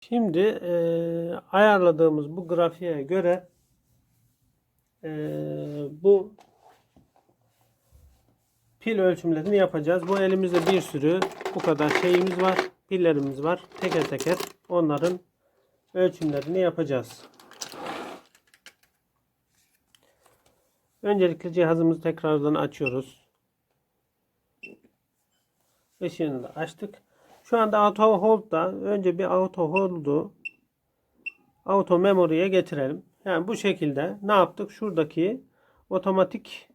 Şimdi e, ayarladığımız bu grafiğe göre e, bu pil ölçümlerini yapacağız. Bu elimizde bir sürü bu kadar şeyimiz var. Pillerimiz var. Teker teker onların ölçümlerini yapacağız. Öncelikle cihazımızı tekrardan açıyoruz. Işığını da açtık. Şu anda auto hold'da önce bir auto hold'u auto memory'ye getirelim. Yani bu şekilde ne yaptık? Şuradaki otomatik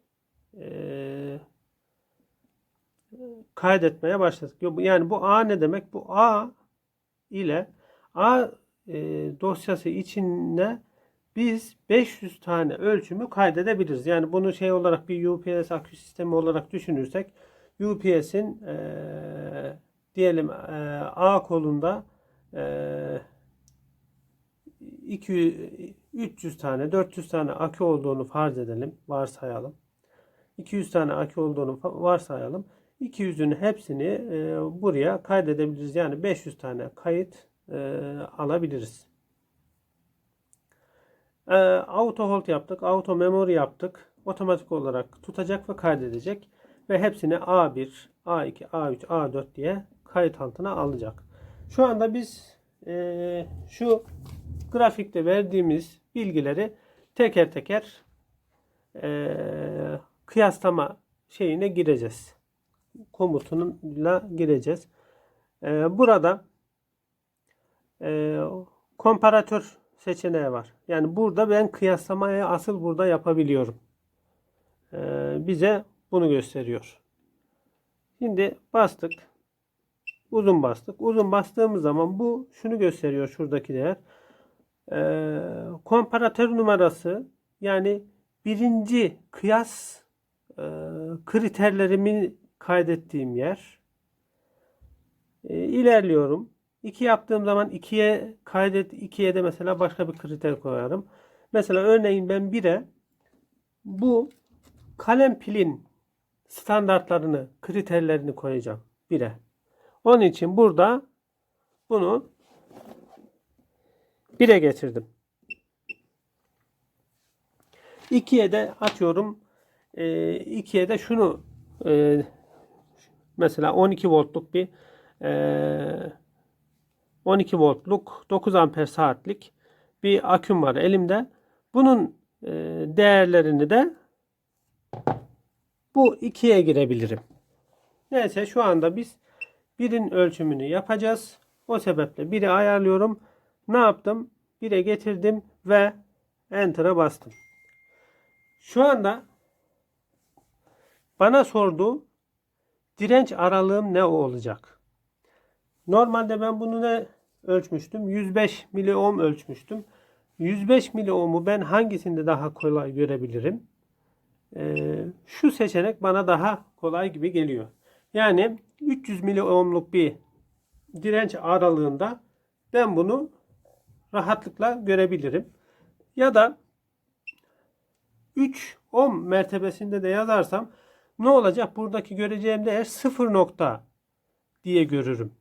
eee kaydetmeye başladık. Yani bu A ne demek? Bu A ile A e, dosyası içine biz 500 tane ölçümü kaydedebiliriz. Yani bunu şey olarak bir UPS akü sistemi olarak düşünürsek UPS'in e, diyelim e, A kolunda e, 200, 300 tane 400 tane akü olduğunu farz edelim. Varsayalım. 200 tane akü olduğunu varsayalım. 200'ün hepsini e, buraya kaydedebiliriz. Yani 500 tane kayıt e, alabiliriz. E, auto hold yaptık. Auto memory yaptık. Otomatik olarak tutacak ve kaydedecek. Ve hepsini A1, A2, A3, A4 diye kayıt altına alacak. Şu anda biz e, şu grafikte verdiğimiz bilgileri teker teker e, kıyaslama şeyine gireceğiz komutunla gireceğiz. Ee, burada e, komparatör seçeneği var. Yani burada ben kıyaslamayı asıl burada yapabiliyorum. Ee, bize bunu gösteriyor. Şimdi bastık. Uzun bastık. Uzun bastığımız zaman bu şunu gösteriyor şuradaki değer. Ee, komparatör numarası yani birinci kıyas e, kriterlerimin kaydettiğim yer. E, ilerliyorum. 2 yaptığım zaman 2'ye kaydet 2'ye de mesela başka bir kriter koyarım. Mesela örneğin ben 1'e bu kalem pilin standartlarını, kriterlerini koyacağım 1'e. Onun için burada bunu 1'e getirdim. 2'ye de atıyorum. 2'ye de şunu e, Mesela 12 voltluk bir e, 12 voltluk 9 amper saatlik bir aküm var elimde. Bunun e, değerlerini de bu ikiye girebilirim. Neyse şu anda biz birin ölçümünü yapacağız. O sebeple biri ayarlıyorum. Ne yaptım? Bire getirdim ve Enter'a bastım. Şu anda bana sorduğu direnç aralığım ne olacak? Normalde ben bunu ne ölçmüştüm? 105 miliohm ölçmüştüm. 105 miliohm'u ben hangisinde daha kolay görebilirim? Ee, şu seçenek bana daha kolay gibi geliyor. Yani 300 miliohmluk bir direnç aralığında ben bunu rahatlıkla görebilirim. Ya da 3 ohm mertebesinde de yazarsam ne olacak? Buradaki göreceğim değer 0 nokta diye görürüm.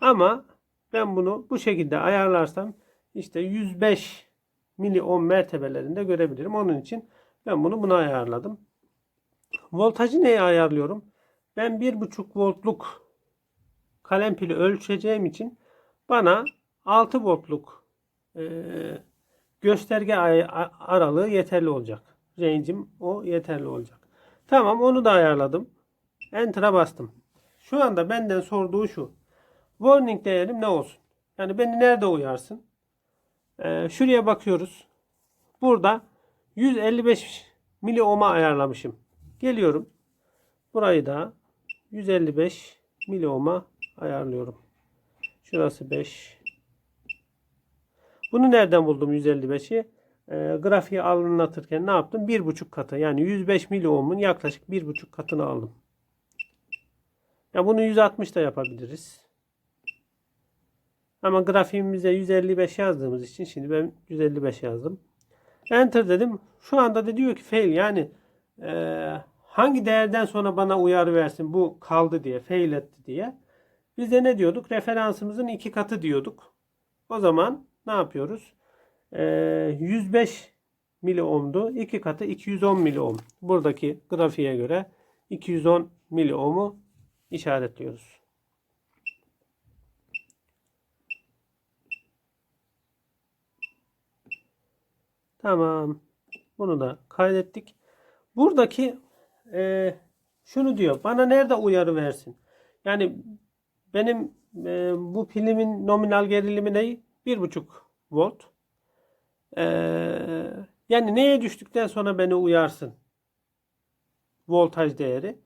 Ama ben bunu bu şekilde ayarlarsam işte 105 mili ohm mertebelerinde görebilirim. Onun için ben bunu buna ayarladım. Voltajı neye ayarlıyorum? Ben 1.5 voltluk kalem pili ölçeceğim için bana 6 voltluk e, gösterge aralığı yeterli olacak range'im o yeterli olacak. Tamam onu da ayarladım. Enter'a bastım. Şu anda benden sorduğu şu. Warning değerim ne olsun? Yani beni nerede uyarsın? Ee, şuraya bakıyoruz. Burada 155 mili ohm'a ayarlamışım. Geliyorum. Burayı da 155 mili ohm'a ayarlıyorum. Şurası 5. Bunu nereden buldum 155'i? e, grafiği anlatırken ne yaptım? Bir buçuk katı yani 105 miliohm'un yaklaşık bir buçuk katını aldım. Ya bunu 160 da yapabiliriz. Ama grafiğimize 155 yazdığımız için şimdi ben 155 yazdım. Enter dedim. Şu anda da diyor ki fail yani e, hangi değerden sonra bana uyarı versin bu kaldı diye fail etti diye. Biz de ne diyorduk? Referansımızın iki katı diyorduk. O zaman ne yapıyoruz? Ee, 105 miliohm'du. İki katı 210 miliohm. Buradaki grafiğe göre 210 miliohm'u işaretliyoruz. Tamam. Bunu da kaydettik. Buradaki e, şunu diyor. Bana nerede uyarı versin? Yani benim e, bu pilimin nominal gerilimi ne? 1.5 volt. E, yani neye düştükten sonra beni uyarsın? Voltaj değeri.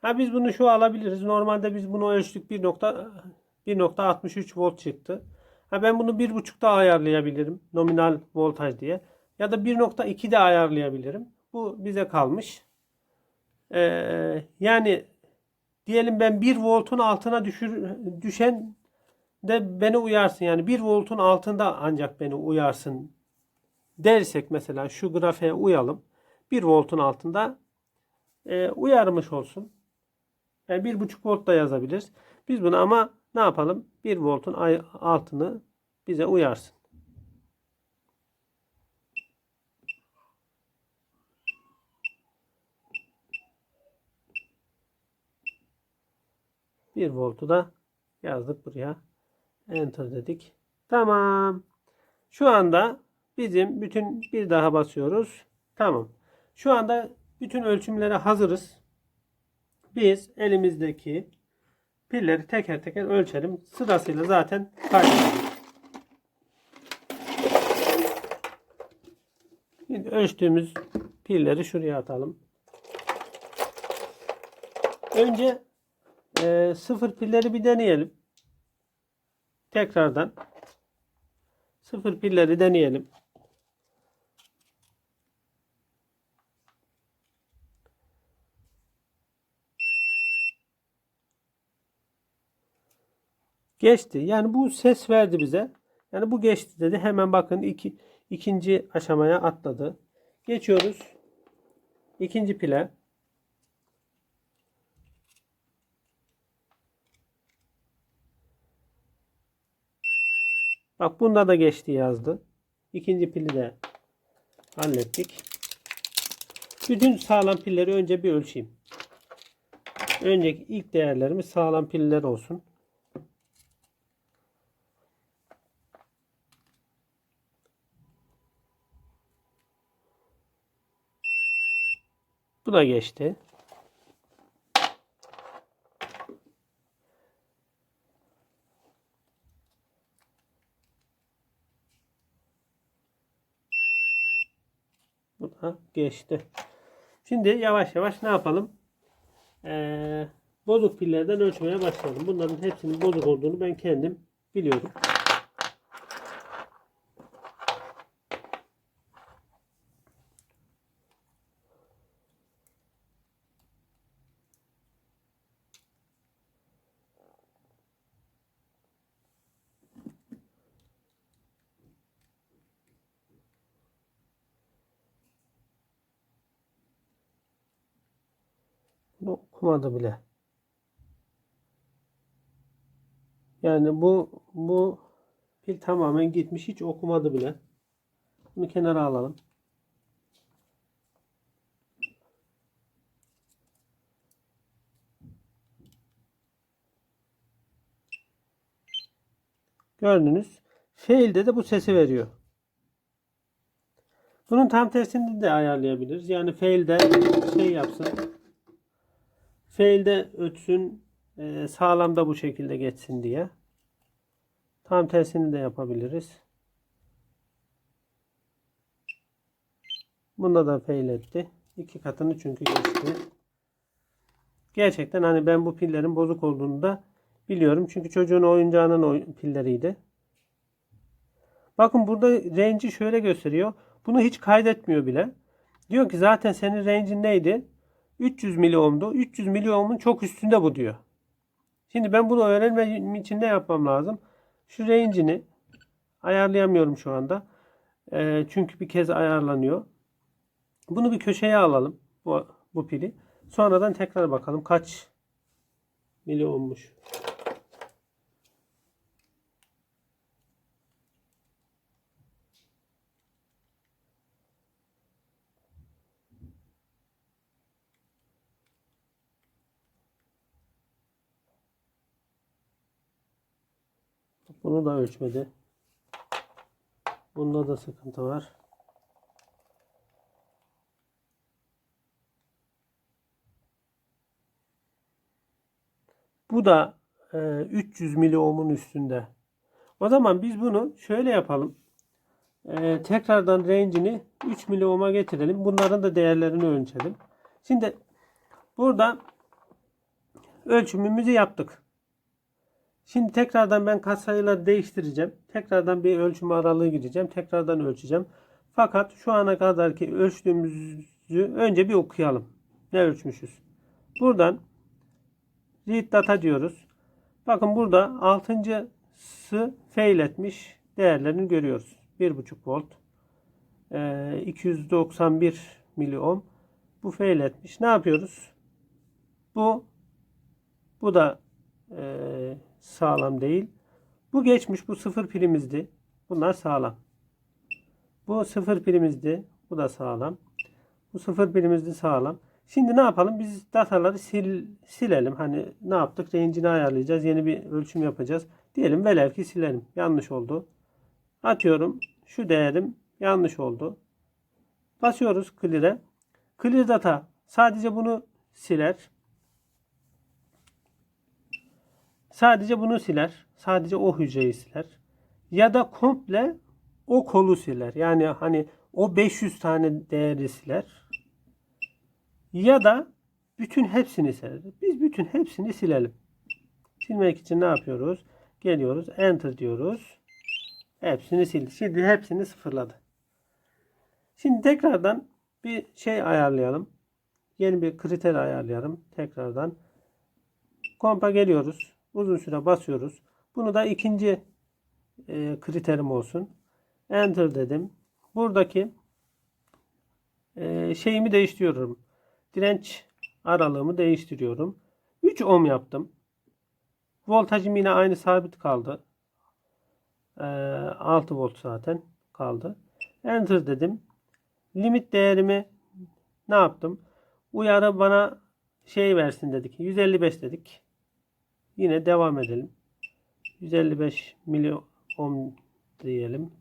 Ha biz bunu şu alabiliriz. Normalde biz bunu ölçtük 1.63 volt çıktı. Ha ben bunu 1.5'da ayarlayabilirim. Nominal voltaj diye. Ya da 1.2'de ayarlayabilirim. Bu bize kalmış. Ee, yani diyelim ben 1 voltun altına düşür, düşen de beni uyarsın. Yani 1 voltun altında ancak beni uyarsın dersek mesela şu grafiğe uyalım. 1 voltun altında e, uyarmış olsun. Yani 1.5 volt da yazabiliriz. Biz bunu ama ne yapalım? 1 voltun altını bize uyarsın. Bir voltu da yazdık buraya. Enter dedik. Tamam. Şu anda bizim bütün bir daha basıyoruz. Tamam. Şu anda bütün ölçümlere hazırız. Biz elimizdeki pilleri teker teker ölçelim. Sırasıyla zaten kaydedelim. Şimdi ölçtüğümüz pilleri şuraya atalım. Önce e, sıfır pilleri bir deneyelim. Tekrardan sıfır pilleri deneyelim. Geçti. Yani bu ses verdi bize. Yani bu geçti dedi. Hemen bakın iki, ikinci aşamaya atladı. Geçiyoruz. İkinci pile. Bak bunda da geçti yazdı. İkinci pili de hallettik. Bütün sağlam pilleri önce bir ölçeyim. Önceki ilk değerlerimiz sağlam piller olsun. Bu da geçti. Bu da geçti. Şimdi yavaş yavaş ne yapalım? Ee, bozuk pillerden ölçmeye başlayalım. Bunların hepsinin bozuk olduğunu ben kendim biliyorum. Okumadı bile. Yani bu bu pil tamamen gitmiş. Hiç okumadı bile. Bunu kenara alalım. Gördünüz. Fail'de de bu sesi veriyor. Bunun tam tersini de ayarlayabiliriz. Yani fail'de şey yapsın. Fail'de ötsün. e, sağlamda bu şekilde geçsin diye. Tam tersini de yapabiliriz. Bunda da fail etti. İki katını çünkü geçti. Gerçekten hani ben bu pillerin bozuk olduğunu da biliyorum. Çünkü çocuğun oyuncağının oy- pilleriydi. Bakın burada range'i şöyle gösteriyor. Bunu hiç kaydetmiyor bile. Diyor ki zaten senin range'in neydi? 300 miliohm'du. 300 miliohm'un çok üstünde bu diyor. Şimdi ben bunu öğrenmem için ne yapmam lazım? Şu range'ini ayarlayamıyorum şu anda. Ee, çünkü bir kez ayarlanıyor. Bunu bir köşeye alalım. Bu, bu pili. Sonradan tekrar bakalım kaç miliohmmuş. Bunu da ölçmedi. Bunda da sıkıntı var. Bu da e, 300 miliohmun üstünde. O zaman biz bunu şöyle yapalım. E, tekrardan range'ini 3 miliohma getirelim. Bunların da değerlerini ölçelim. Şimdi burada ölçümümüzü yaptık. Şimdi tekrardan ben katsayıları değiştireceğim. Tekrardan bir ölçüm aralığı gideceğim. Tekrardan ölçeceğim. Fakat şu ana kadarki ölçtüğümüzü önce bir okuyalım. Ne ölçmüşüz? Buradan read data diyoruz. Bakın burada altıncısı fail etmiş değerlerini görüyoruz. 1.5 volt. Ee, 291 miliohm. Bu fail etmiş. Ne yapıyoruz? Bu bu da e, sağlam değil. Bu geçmiş. Bu sıfır pirimizdi. Bunlar sağlam. Bu sıfır pirimizdi. Bu da sağlam. Bu sıfır pirimizdi sağlam. Şimdi ne yapalım? Biz dataları sil, silelim. Hani ne yaptık? Range'ini ayarlayacağız. Yeni bir ölçüm yapacağız. Diyelim velev ki silelim. Yanlış oldu. Atıyorum. Şu değerim yanlış oldu. Basıyoruz clear'e. Clear data sadece bunu siler. Sadece bunu siler. Sadece o hücreyi siler. Ya da komple o kolu siler. Yani hani o 500 tane değeri siler. Ya da bütün hepsini siler. Biz bütün hepsini silelim. Silmek için ne yapıyoruz? Geliyoruz. Enter diyoruz. Hepsini sildi. Şimdi hepsini sıfırladı. Şimdi tekrardan bir şey ayarlayalım. Yeni bir kriter ayarlayalım. Tekrardan. Kompa geliyoruz. Uzun süre basıyoruz. Bunu da ikinci e, kriterim olsun. Enter dedim. Buradaki e, şeyimi değiştiriyorum. Direnç aralığımı değiştiriyorum. 3 ohm yaptım. Voltajım yine aynı sabit kaldı. E, 6 volt zaten kaldı. Enter dedim. Limit değerimi ne yaptım? Uyarı bana şey versin dedik. 155 dedik. Yine devam edelim. 155 milyon ohm diyelim.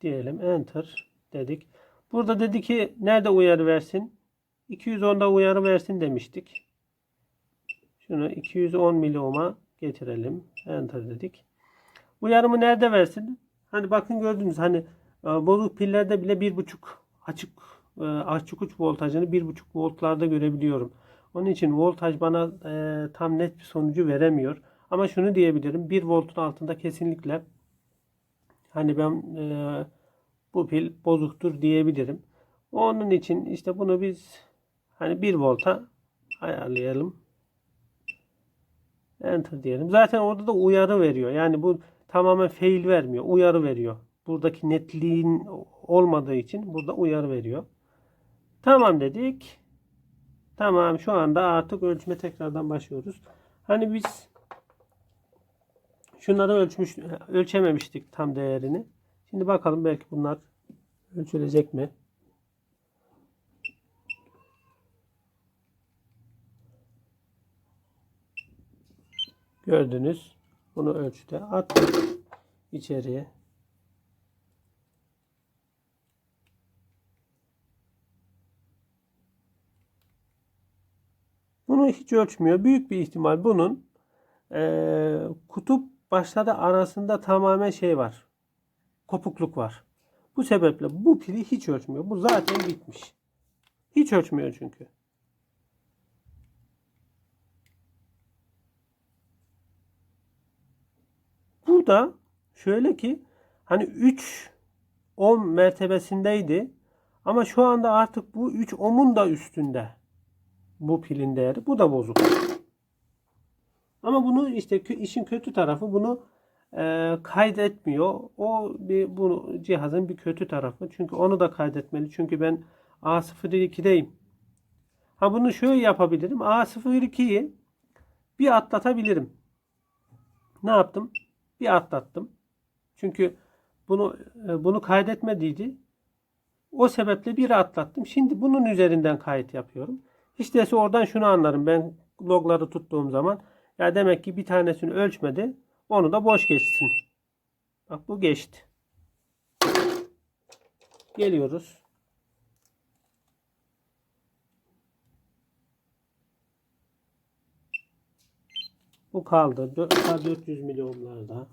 Diyelim enter dedik. Burada dedi ki nerede uyarı versin? 210'da uyarı versin demiştik. Şunu 210 miliohm'a getirelim. Enter dedik. Uyarımı nerede versin? Hani bakın gördünüz hani e, bozuk pillerde bile 1.5 açık e, açık uç voltajını 1.5 voltlarda görebiliyorum. Onun için voltaj bana e, tam net bir sonucu veremiyor. Ama şunu diyebilirim. 1 voltun altında kesinlikle hani ben e, bu pil bozuktur diyebilirim. Onun için işte bunu biz hani 1 volta ayarlayalım. Enter diyelim. Zaten orada da uyarı veriyor. Yani bu tamamen fail vermiyor. Uyarı veriyor. Buradaki netliğin olmadığı için burada uyarı veriyor. Tamam dedik. Tamam şu anda artık ölçme tekrardan başlıyoruz. Hani biz şunları ölçmüş ölçememiştik tam değerini. Şimdi bakalım belki bunlar ölçülecek mi? Gördünüz. Bunu ölçüde attık içeriye. Bunu hiç ölçmüyor. Büyük bir ihtimal bunun e, kutup başları arasında tamamen şey var. Kopukluk var. Bu sebeple bu pili hiç ölçmüyor. Bu zaten bitmiş. Hiç ölçmüyor çünkü. Burada şöyle ki hani 3 ohm mertebesindeydi. Ama şu anda artık bu 3 ohmun da üstünde. Bu pilin değeri. Bu da bozuk. Ama bunu işte işin kötü tarafı bunu e, kaydetmiyor. O bir bu cihazın bir kötü tarafı. Çünkü onu da kaydetmeli. Çünkü ben A02'deyim. Ha bunu şöyle yapabilirim. A02'yi bir atlatabilirim. Ne yaptım? Bir atlattım. Çünkü bunu e, bunu kaydetmediydi. O sebeple bir atlattım. Şimdi bunun üzerinden kayıt yapıyorum. İştesi oradan şunu anlarım ben logları tuttuğum zaman. Ya demek ki bir tanesini ölçmedi. Onu da boş geçsin. Bak bu geçti. Geliyoruz. Bu kaldı. Dö- 400 milyonlarda.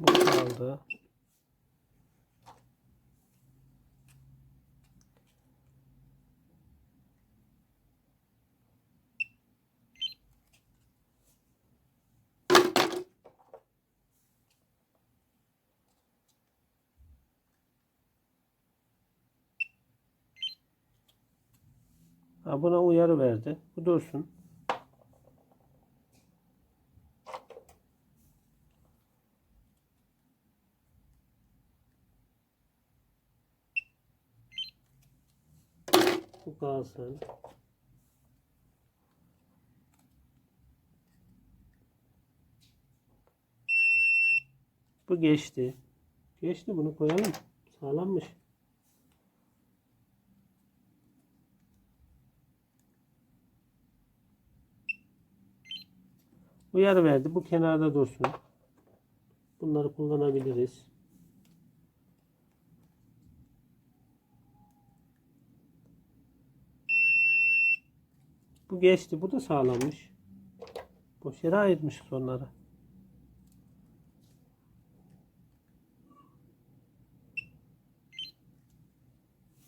Bu kaldı. Ha, buna uyarı verdi. Bu dursun. Bu kalsın. Bu geçti. Geçti bunu koyalım. Sağlammış. Uyarı verdi. Bu kenarda dursun. Bunları kullanabiliriz. Bu geçti. Bu da sağlammış. Boş yere ayırmış onları.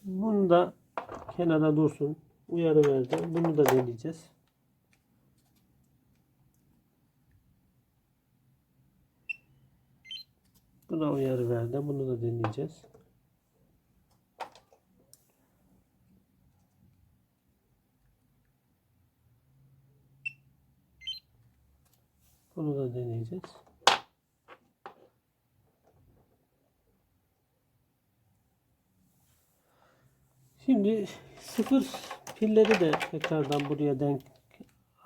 Bunu da kenara dursun. Uyarı verdi. Bunu da deneyeceğiz. Bu da uyarı verdi. Bunu da deneyeceğiz. Bunu da deneyeceğiz. Şimdi sıfır pilleri de tekrardan buraya denk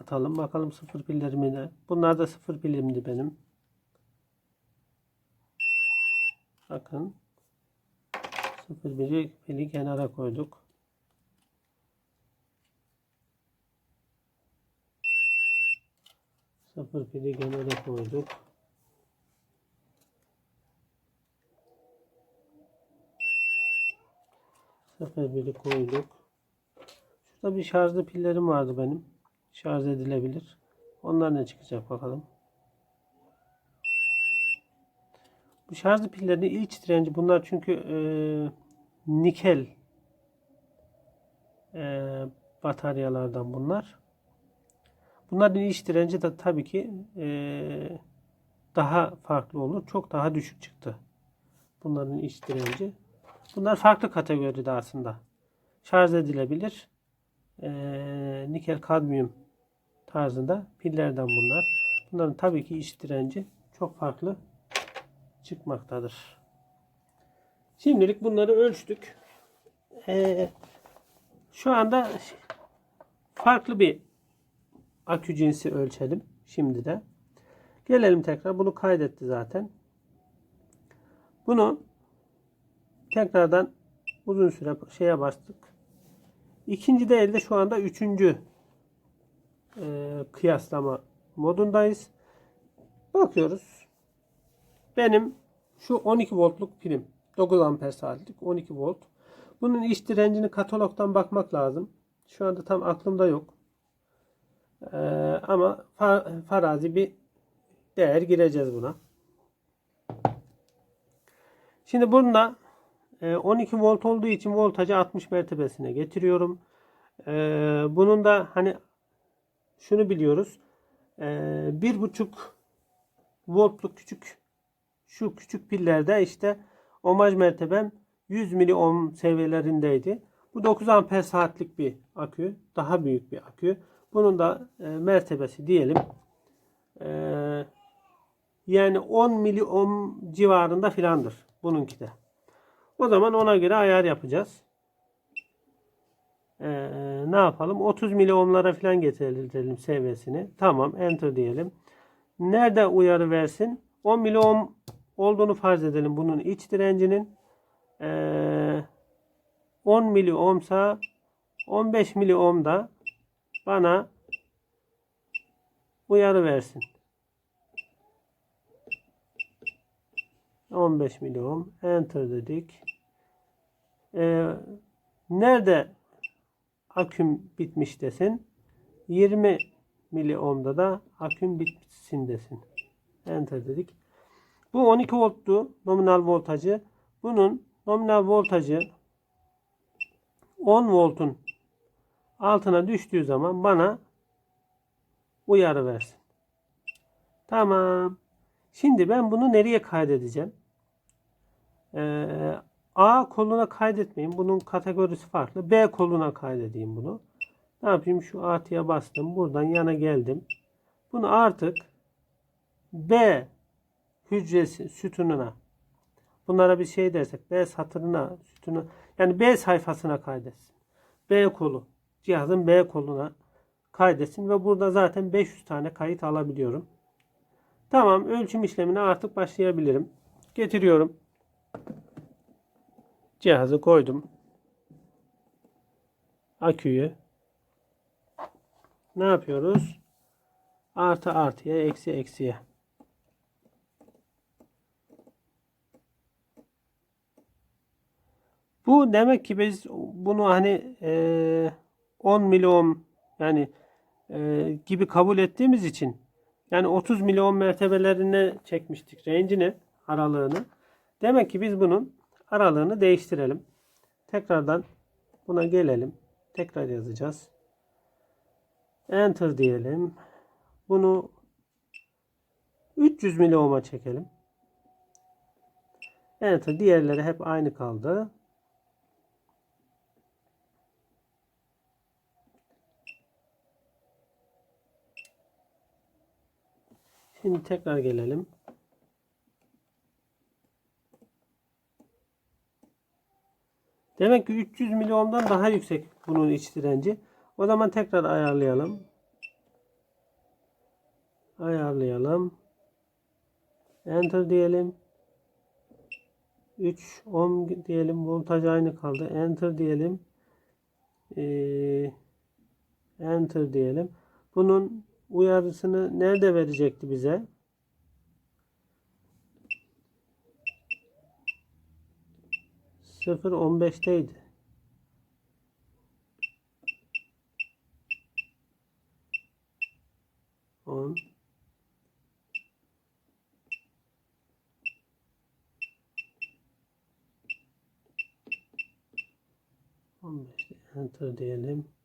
atalım. Bakalım sıfır pillerimi ne? Bunlar da sıfır pilimdi benim. Bakın. Sıfır biri pili kenara koyduk. Sıfır pili kenara koyduk. Sıfır biri koyduk. Şurada bir şarjlı pillerim vardı benim. Şarj edilebilir. Onlar ne çıkacak bakalım. Bu şarjlı pillerin iç direnci bunlar çünkü e, nikel e, bataryalardan bunlar. Bunların iç direnci de tabii ki e, daha farklı olur. Çok daha düşük çıktı. Bunların iç direnci. Bunlar farklı kategoride aslında. Şarj edilebilir. E, nikel kadmiyum tarzında pillerden bunlar. Bunların tabii ki iç direnci çok farklı çıkmaktadır. Şimdilik bunları ölçtük. Ee, şu anda farklı bir akü cinsi ölçelim. Şimdi de. Gelelim tekrar. Bunu kaydetti zaten. Bunu tekrardan uzun süre şeye bastık. İkinci de elde şu anda üçüncü e, kıyaslama modundayız. Bakıyoruz. Benim şu 12 voltluk pilim 9 amper saatlik 12 volt. Bunun iç direncini katalogdan bakmak lazım. Şu anda tam aklımda yok. Ee, ama fa- farazi bir değer gireceğiz buna. Şimdi bunda e, 12 volt olduğu için voltajı 60 mertebesine getiriyorum. Ee, bunun da hani şunu biliyoruz. Ee, bir buçuk voltluk küçük şu küçük pillerde işte ohmaj mertebem 100 miliohm seviyelerindeydi. Bu 9 amper saatlik bir akü. Daha büyük bir akü. Bunun da e, mertebesi diyelim. E, yani 10 miliohm civarında filandır. Bununki de. O zaman ona göre ayar yapacağız. E, ne yapalım? 30 miliohmlara filan getirelim seviyesini. Tamam. Enter diyelim. Nerede uyarı versin? 10 miliohm olduğunu farz edelim bunun iç direncinin. Ee, 10 mili ohmsa 15 mili ohm da bana uyarı versin. 15 mili ohm. Enter dedik. Ee, nerede aküm bitmiş desin. 20 mili ohm'da da aküm bitsin desin. Enter dedik. Bu 12 volttu nominal voltajı. Bunun nominal voltajı 10 voltun altına düştüğü zaman bana uyarı versin. Tamam. Şimdi ben bunu nereye kaydedeceğim? Ee, A koluna kaydetmeyeyim. Bunun kategorisi farklı. B koluna kaydedeyim bunu. Ne yapayım? Şu artıya bastım. Buradan yana geldim. Bunu artık B hücresi sütununa bunlara bir şey dersek B satırına sütuna yani B sayfasına kaydetsin. B kolu cihazın B koluna kaydetsin ve burada zaten 500 tane kayıt alabiliyorum. Tamam ölçüm işlemine artık başlayabilirim. Getiriyorum. Cihazı koydum. Aküyü. Ne yapıyoruz? Artı artıya, eksi eksiye. Bu demek ki biz bunu hani e, 10 miliohm yani e, gibi kabul ettiğimiz için yani 30 miliohm mertebelerine çekmiştik range'ini aralığını. Demek ki biz bunun aralığını değiştirelim. Tekrardan buna gelelim. Tekrar yazacağız. Enter diyelim. Bunu 300 miliohm'a çekelim. Enter. Diğerleri hep aynı kaldı. Şimdi tekrar gelelim. Demek ki 300 miliohm'dan daha yüksek bunun iç direnci. O zaman tekrar ayarlayalım. Ayarlayalım. Enter diyelim. 3 ohm diyelim. Voltaj aynı kaldı. Enter diyelim. Ee, enter diyelim. Bunun uyarısını nerede verecekti bize? Sıfır on beşteydi. On. On beş. Enter diyelim.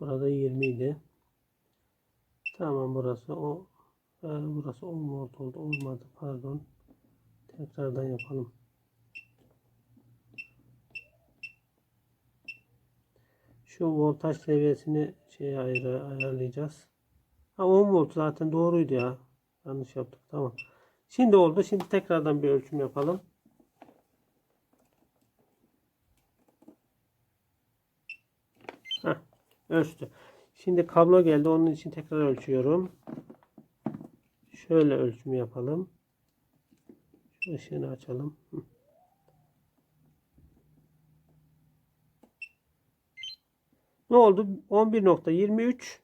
Burada 20 idi. Tamam burası o burası 10 volt oldu. Olmadı pardon. Tekrardan yapalım. Şu voltaj seviyesini şey ayır, ayarlayacağız. Ha 10 volt zaten doğruydu ya. Yanlış yaptık. Tamam. Şimdi oldu. Şimdi tekrardan bir ölçüm yapalım. Ölçtü. Şimdi kablo geldi. Onun için tekrar ölçüyorum. Şöyle ölçümü yapalım. Şu ışığını açalım. Ne oldu? 11.23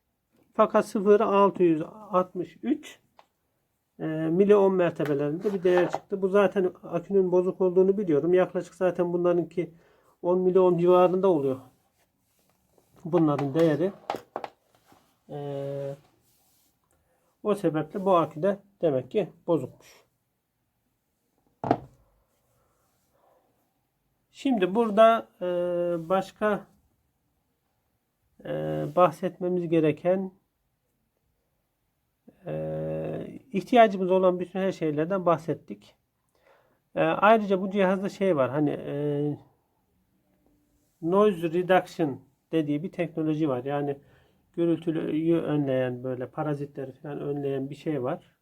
fakat 0.663 e, mili ohm mertebelerinde bir değer çıktı. Bu zaten akünün bozuk olduğunu biliyorum. Yaklaşık zaten bunlarınki 10 mili ohm civarında oluyor. Bunların değeri. Ee, o sebeple bu akü de demek ki bozukmuş. Şimdi burada e, başka e, bahsetmemiz gereken e, ihtiyacımız olan bütün her şeylerden bahsettik. E, ayrıca bu cihazda şey var hani e, noise reduction dediği bir teknoloji var. Yani gürültüyü önleyen böyle parazitleri falan önleyen bir şey var.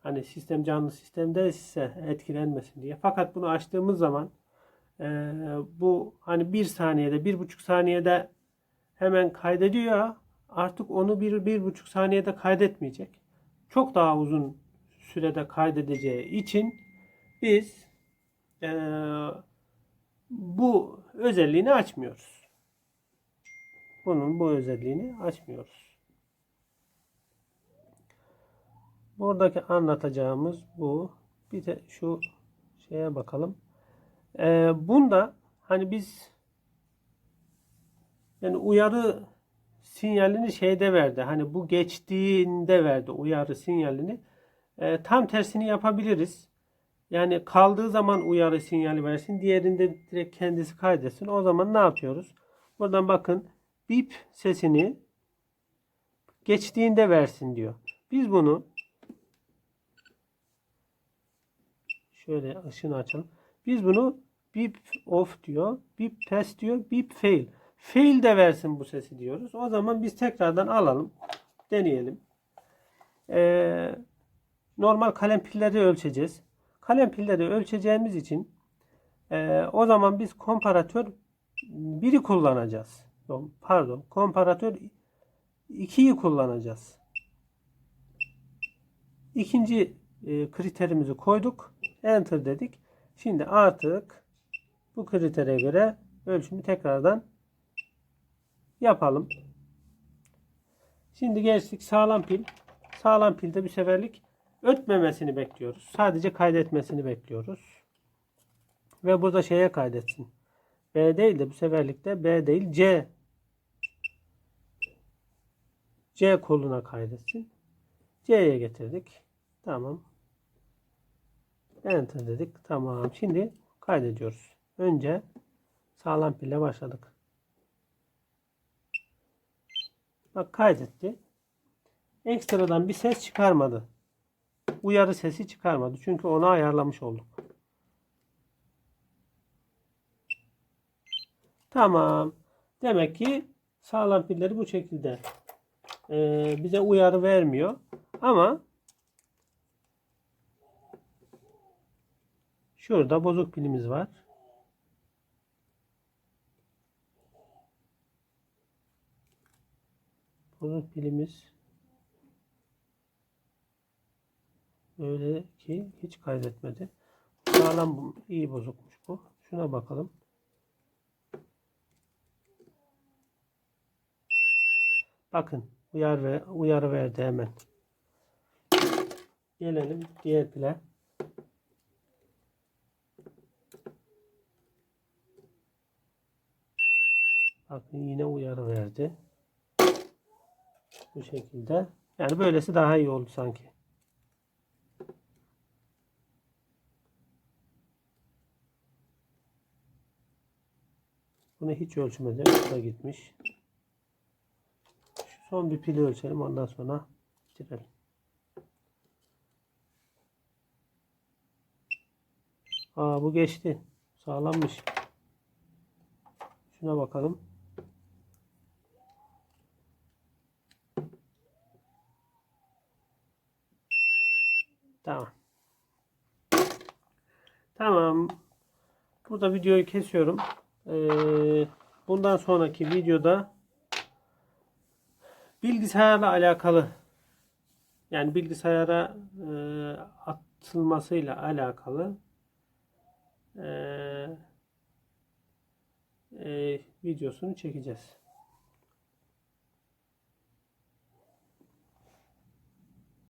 Hani sistem canlı sistemde ise etkilenmesin diye. Fakat bunu açtığımız zaman e, bu hani bir saniyede, bir buçuk saniyede hemen kaydediyor artık onu bir, bir buçuk saniyede kaydetmeyecek. Çok daha uzun sürede kaydedeceği için biz eee, bu özelliğini açmıyoruz. Bunun bu özelliğini açmıyoruz. Buradaki anlatacağımız bu. Bir de şu şeye bakalım. Eee, bunda hani biz yani uyarı sinyalini şeyde verdi. Hani bu geçtiğinde verdi uyarı sinyalini. Eee, tam tersini yapabiliriz. Yani kaldığı zaman uyarı sinyali versin. Diğerinde direkt kendisi kaydetsin. O zaman ne yapıyoruz? Buradan bakın bip sesini geçtiğinde versin diyor. Biz bunu şöyle ışını açalım. Biz bunu bip off diyor. Bip pass diyor. Bip fail. Fail de versin bu sesi diyoruz. O zaman biz tekrardan alalım. Deneyelim. Ee, normal kalem pilleri ölçeceğiz. Kalem pilleri ölçeceğimiz için e, o zaman biz komparatör 1'i kullanacağız. Pardon. Komparatör 2'yi kullanacağız. İkinci e, kriterimizi koyduk. Enter dedik. Şimdi artık bu kritere göre ölçümü tekrardan yapalım. Şimdi geçtik sağlam pil. Sağlam pilde bir seferlik ötmemesini bekliyoruz. Sadece kaydetmesini bekliyoruz. Ve burada şeye kaydetsin. B değil de bu seferlikte B değil C C koluna kaydetsin. C'ye getirdik. Tamam. Enter dedik. Tamam. Şimdi kaydediyoruz. Önce sağlam pille başladık. Bak kaydetti. Ekstradan bir ses çıkarmadı. Uyarı sesi çıkarmadı. Çünkü onu ayarlamış olduk. Tamam. Demek ki sağlam pilleri bu şekilde e, bize uyarı vermiyor. Ama şurada bozuk pilimiz var. Bozuk pilimiz öyle ki hiç kaydetmedi. Sağlam iyi bozukmuş bu. Şuna bakalım. Bakın uyar ve uyarı verdi hemen. Gelelim diğer pile. Bakın yine uyarı verdi. Bu şekilde. Yani böylesi daha iyi oldu sanki. Bunu hiç ölçmedi. Bu da gitmiş. Son bir pili ölçelim. Ondan sonra bitirelim. Aa bu geçti. Sağlammış. Şuna bakalım. Tamam. Tamam. Burada videoyu kesiyorum. Ee, bundan sonraki videoda bilgisayarla alakalı yani bilgisayara e, atılmasıyla alakalı e, e, videosunu çekeceğiz.